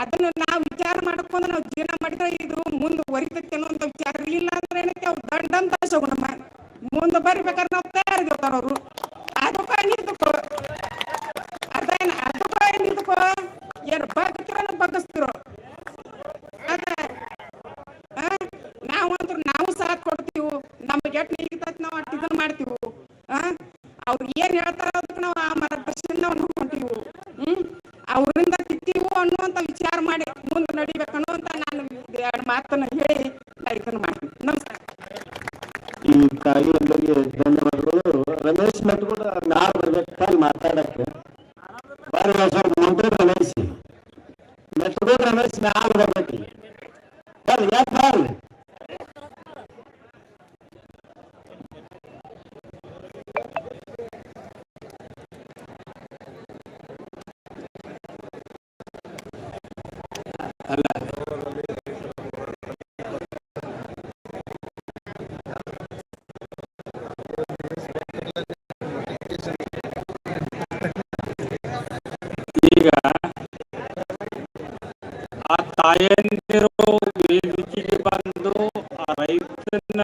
ಅದನ್ನ ನಾವು ವಿಚಾರ ಮಾಡ್ಕೊಂಡು ನಾವು ಜೀವನ ಮಾಡಿದ್ರೆ ಇದು ಮುಂದುವರಿತೈತೆ ಅಂತ ವಿಚಾರ ಇಲ್ಲ ಅಂದ್ರೆ ಏನಕ್ಕೆ? ಅವ್ರು ದಂಡಂತ ನಮ್ಮ ಮುಂದೆ ಬರಿಬೇಕಾದ್ರೆ ನಾವು ತಯಾರಿರ್ತಾರ ಅವರು. ಅದಕ್ಕ ನಿಂತುಕೋ. ಅದೇನು, ಅದಕ್ಕ ನಿಂತುಕೋ. ಏನು ಬಗ್ತಿರೋ ಬಗ್ಗಿಸ್ತಿರೋ? ಅದ. ನಾವಂತೂ ನಾವು ಸಾಥ್ ಕೊಡ್ತೀವಿ. ನಮ್ಗೆ ಎಟ್ ನೀಗ್ತೈತಿ ನಾವು ಅಷ್ಟು ಇದನ್ನ ಮಾಡ್ತೀವಿ. ಅವ್ರು ಏನ್ ಹೇಳ್ತಾರ ಅದಕ್ಕೆ ನಾವು ಆ ಮಾರ್ಗದರ್ಶನ ನಾವು ನೋಡ್ಕೊಂತೀವಿ ಹ್ಮ್ ಅವರಿಂದ ತಿತ್ತೀವು ಅನ್ನುವಂತ ವಿಚಾರ ಮಾಡಿ ಮುಂದೆ ನಡಿಬೇಕು ಅನ್ನುವಂತ ನಾನು ಎರಡು ಮಾತನ್ನ ಹೇಳಿ ಕಾರ್ಯಕ್ರಮ ಮಾಡ್ತೀನಿ. ನಮಸ್ಕಾರ. ಈ ತಾಯಿ ಎಲ್ಲರಿಗೆ ಧನ್ಯವಾದಗಳು. ರಮೇಶ್ ಮತ್ತು ಕೂಡ ನಾಳೆ ಬರ್ಬೇಕು ಮಾತಾಡಕ್ಕೆ ಬಾರಿ ಸ್ವಲ್ಪ ಮುಂದೆ ರಮೇಶ್ ಮೆಟ್ರೋ ರಮೇಶ್ ನಾಳೆ ಬರ್ಬೇಕು. ಯಾಕೆ ಬರ್ರಿ ವೇದಿಕೆಗೆ ಬಂದು ಆ ರೈತನ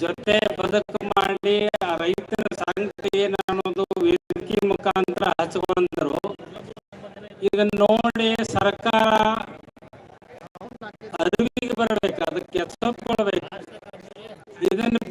ಜೊತೆ ಬದುಕು ಮಾಡಿ ಆ ರೈತನ ಸಂಕಟ ಏನು ಅನ್ನೋದು ವೇದಿಕೆ ಮುಖಾಂತರ ಹಚ್ಕೊಂಡರು ಇದನ್ನ ನೋಡಿ ಸರ್ಕಾರ ಅರಿವಿಗೆ ಬರಬೇಕು ಅದಕ್ಕೆ ಎಚ್ಚೆತ್ಕೊಳ್ಬೇಕು ಇದನ್ನು